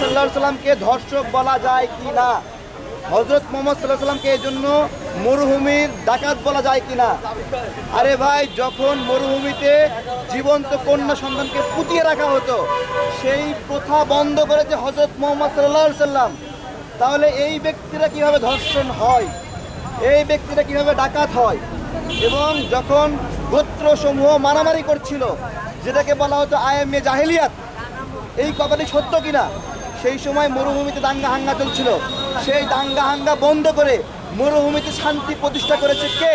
সাল্লাহ সাল্লামকে ধর্ষক বলা যায় কি না? হজরত মোহাম্মদ সাল্লাহ সাল্লামকে এই জন্য মরুভূমির ডাকাত বলা যায় কি না? আরে ভাই, যখন মরুভূমিতে জীবন্ত কন্যা সন্তানকে পুঁতিয়ে রাখা হতো, সেই প্রথা বন্ধ করেছে হজরত মোহাম্মদ সাল্লাহ সাল্লাম। তাহলে এই ব্যক্তিরা কীভাবে ধর্ষণ হয়? এই ব্যক্তিরা কীভাবে ডাকাত হয়? এবং যখন গোত্রসমূহ মারামারি করছিল, যেটাকে বলা হতো আইএমএ জাহেলিয়াত, এই কথাটি সত্য কিনা? সেই সময় মরুভূমিতে দাঙ্গা হাঙ্গা চলছিল। সেই দাঙ্গা হাঙ্গা বন্ধ করে মরুভূমিতে শান্তি প্রতিষ্ঠা করেছে কে?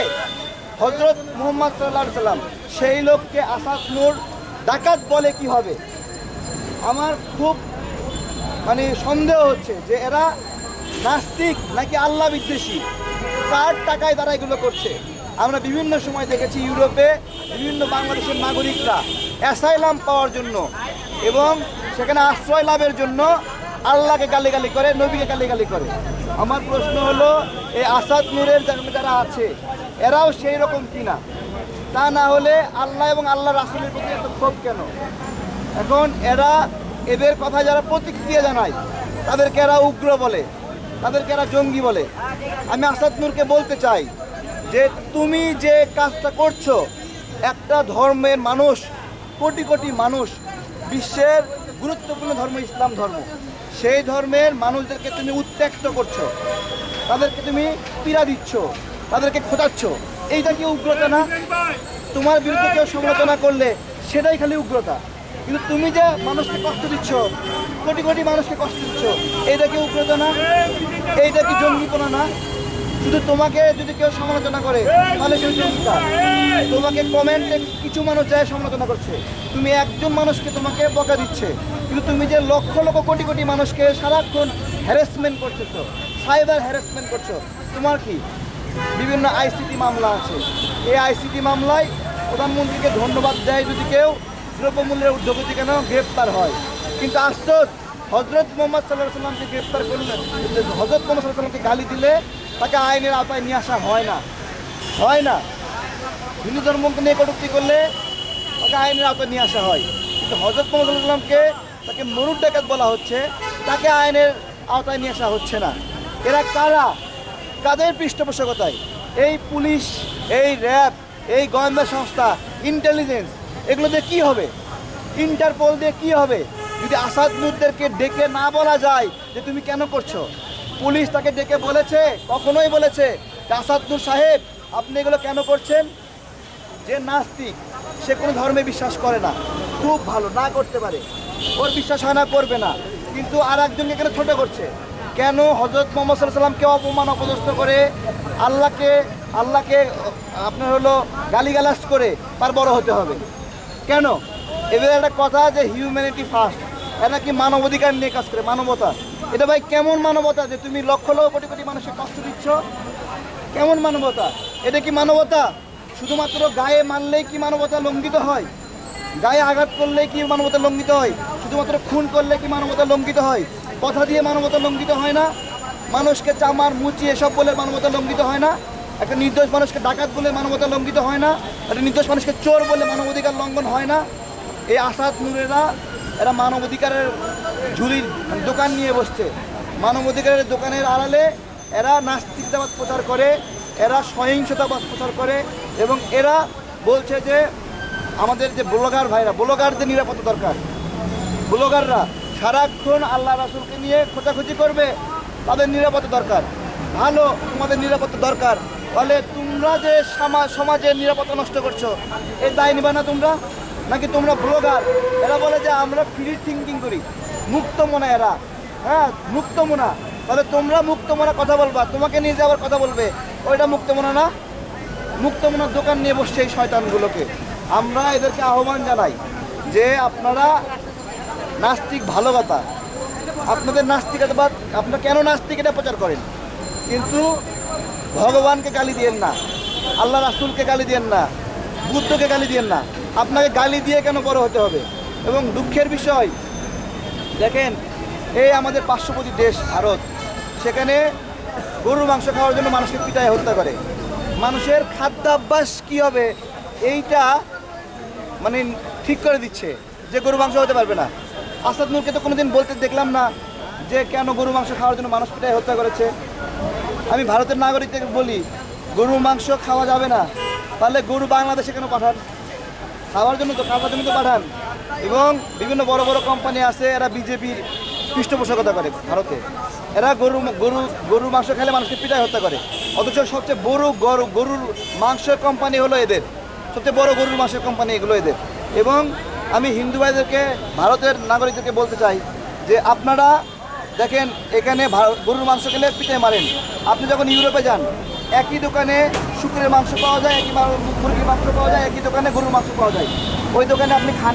হজরত মুহম্মদ সাল্লাহ সাল্লাম। সেই লোককে আসাদ নূর ডাকাত বলে কি হবে? আমার খুব মানে সন্দেহ হচ্ছে যে এরা নাস্তিক নাকি আল্লাহ বিদ্বেষী? কার টাকায় তারা এগুলো করছে? আমরা বিভিন্ন সময় দেখেছি ইউরোপে বিভিন্ন বাংলাদেশের নাগরিকরা অ্যাসাইলাম পাওয়ার জন্য এবং সেখানে আশ্রয় লাভের জন্য আল্লাহকে গালিগালি করে, নবীকে গালিগালি করে। আমার প্রশ্ন হলো, এই আসাদ নূরের যারা- আছে, এরাও সেই রকম কিনা? তা না হলে আল্লাহ এবং আল্লাহ রাসুলের প্রতি এত ক্ষোভ কেন? এখন এরা এদের কথা যারা প্রতিক্রিয়া জানায়, তাদেরকে এরা উগ্র বলে, তাদেরকে এরা জঙ্গি বলে। আমি আসাদ নূরকে বলতে চাই যে, তুমি যে কাজটা করছ, একটা ধর্মের মানুষ, কোটি কোটি মানুষ, বিশ্বের গুরুত্বপূর্ণ ধর্ম ইসলাম ধর্ম। সেই ধর্মের মানুষদেরকে তুমি উত্ত্যক্ত করছ। তাদেরকে তুমি পীড়া দিচ্ছ, তাদেরকে খোঁচাচ্ছ। এইটা কি উগ্রতা না? তোমার বিরুদ্ধে কেউ সমালোচনা করলে সেটাই খালি উগ্রতা। কিন্তু তুমি যে মানুষকে কষ্ট দিচ্ছ, কোটি কোটি মানুষকে কষ্ট দিচ্ছ, এইটা কি উগ্রতা না? এইটা কি জঙ্গিপনা না? শুধু তোমাকে যদি কেউ সমালোচনা করে তাহলে তোমাকে কমেন্টে কিছু মানুষ যায় সমালোচনা করছে। তুমি একজন মানুষকে তোমাকে বকা দিচ্ছে। কিন্তু তুমি যে লক্ষ লক্ষ কোটি কোটি মানুষকে সারাক্ষণ হ্যারাসমেন্ট করতেছো সাইবার হ্যারাসমেন্ট করছ তোমার কি? বিভিন্ন আইসিটি মামলা আছে। এই আইসিটি মামলায় প্রধানমন্ত্রীকে ধন্যবাদ দেয় যদি কেউ দ্রব্যমূল্যের উদ্যোগতি কেন গ্রেপ্তার হয়। কিন্তু আশ্চর্য হজরত মোহাম্মদ সাল্লাহ সাল্লামকে গ্রেপ্তার করলে হজরত মোহাম্মদ সাল্লাহ সাল্লামকে গালি দিলে তাকে আইনের আওতায় নিয়ে আসা হয় না। হয় না। হিন্দু ধর্মকে নিয়ে কটূক্তি করলে তাকে আইনের আওতায় নিয়ে আসা হয়। কিন্তু হজরত মোহাম্মদ সাল্লাহ সাল্লামকে তাকে মরুর ডাকাত বলা হচ্ছে, তাকে আইনের আওতায় নিয়ে আসা হচ্ছে না। এরা কারা? কাদের পৃষ্ঠপোষকতায়? এই পুলিশ, এই র্যাব, এই গোয়েন্দা সংস্থা, ইন্টেলিজেন্স, এগুলো দিয়ে কী হবে? ইন্টারপোল দিয়ে কী হবে? যদি আসাদ নুরদেরকে ডেকে না বলা যায় যে তুমি কেন করছ? পুলিশ তাকে ডেকে বলেছে, কখনোই বলেছে। যে আসাদ নূর সাহেব, আপনি এগুলো কেন করছেন? যে নাস্তিক, সে কোনো ধর্মে বিশ্বাস করে না। খুব ভালো, না করতে পারে। ওর বিশ্বাস হয় না, করবে না। কিন্তু আর একজনকে কেন ছোটো করছে? কেন হজরত মোহাম্মদ সাল্লামকে অপমান, অপদস্থ করে আল্লাহকে আল্লাহকে, আপনার হলো গালিগালাজ করে তার বড় হতে হবে? কেন? এদের একটা কথা যে হিউম্যানিটি ফার্স্ট এটা কি মানবাধিকার নিয়ে কাজ করে? মানবতা। এটা ভাই কেমন মানবতা যে তুমি লক্ষ লক্ষ কোটি কোটি মানুষকে কষ্ট দিচ্ছ? কেমন মানবতা? এটা কি মানবতা? শুধুমাত্র গায়ে মারলেই কি মানবতা লঙ্ঘিত হয়? গায়ে আঘাত করলে কি মানবতা লঙ্ঘিত হয়? শুধুমাত্র খুন করলে কি মানবতা লঙ্ঘিত হয়? কথা দিয়ে মানবতা লঙ্ঘিত হয় না? মানুষকে চামার, মুচি এসব বলে মানবতা লঙ্ঘিত হয় না? একটা নির্দোষ মানুষকে ডাকাত বলে মানবতা লঙ্ঘিত হয় না? একটা নির্দোষ মানুষকে চোর বলে মানবাধিকার লঙ্ঘন হয় না? এই আসাদ নূরেরা এরা মানবাধিকারের ঝুলির দোকান নিয়ে বসছে। মানবাধিকারের দোকানের আড়ালে এরা নাস্তিকতাবাদ প্রচার করে, এরা সহিংসতাবাদ প্রচার করে এবং এরা বলছে যে আমাদের যে ব্লগার ভাইরা, ব্লগারদের নিরাপত্তা দরকার। ব্লগাররা সারাক্ষণ আল্লাহ রাসুলকে নিয়ে খোঁজাখুঁজি করবে, তাদের নিরাপত্তা দরকার। ভালো তোমাদের নিরাপত্তা দরকার। ফলে তোমরা যে সমাজ সমাজের নিরাপত্তা নষ্ট করছ এই দায় নিবা না তোমরা? নাকি তোমরা ব্লগার? এরা বলে যে আমরা ফ্রি থিঙ্কিং করি। মুক্ত মনা এরা। হ্যাঁ মুক্ত মনা তাহলে তোমরা মুক্ত মনা কথা বলবা। তোমাকে নিয়ে যে আবার কথা বলবে, ওইটা মুক্ত মনা না? মুক্তমনার দোকান নিয়ে বসছে এই শয়তানগুলোকে। আমরা এদেরকে আহ্বান জানাই যে আপনারা নাস্তিক ভালো কথা আপনাদের নাস্তিকতাবাদ, আপনারা কেন নাস্তিক এটা প্রচার করেন? কিন্তু ভগবানকে গালি দিয়েন না, আল্লাহ রাসুলকে গালি দিয়েন না, বুদ্ধকে গালি দিয়েন না। আপনাকে গালি দিয়ে কেন বড় হতে হবে? এবং দুঃখের বিষয়, দেখেন, এই আমাদের পার্শ্ববর্তী দেশ, ভারত, সেখানে গরুর মাংস খাওয়ার জন্য মানুষকে পিটায় হত্যা করে। মানুষের খাদ্যাভ্যাস কী হবে, এইটা মানে ঠিক করে দিচ্ছে যে গরু মাংস হতে পারবে না। আসাদ নূরকে তো কোনোদিন বলতে দেখলাম না যে কেন গরু মাংস খাওয়ার জন্য মানুষ পিটাই হত্যা করেছে। আমি ভারতের নাগরিকদের বলি গরু মাংস খাওয়া যাবে না তাহলে গরু বাংলাদেশে কেন পাঠান? খাওয়ার জন্য তো খাবার জন্য তো পাঠান। এবং বিভিন্ন বড় বড় কোম্পানি আছে, এরা বিজেপির পৃষ্ঠপোষকতা করে ভারতে। এরা গরু গরু, গরুর মাংস খেলে মানুষকে পিটাই হত্যা করে। অথচ সবচেয়ে বড় গরু, গরুর মাংসের কোম্পানি হলো এদের। সবচেয়ে বড় গরুর মাংসের কোম্পানি এগুলো এদের। এবং আমি হিন্দু ভাইদেরকে, ভারতের নাগরিকদেরকে বলতে চাই যে আপনারা দেখেন, এখানে গরুর মাংস খেলে পিঠে মারেন। আপনি যখন ইউরোপে যান একই দোকানে শুকুরের মাংস পাওয়া যায়, একই মুরগির মাংস পাওয়া যায়, একই দোকানে গরুর মাংস পাওয়া যায়। ওই দোকানে আপনি খান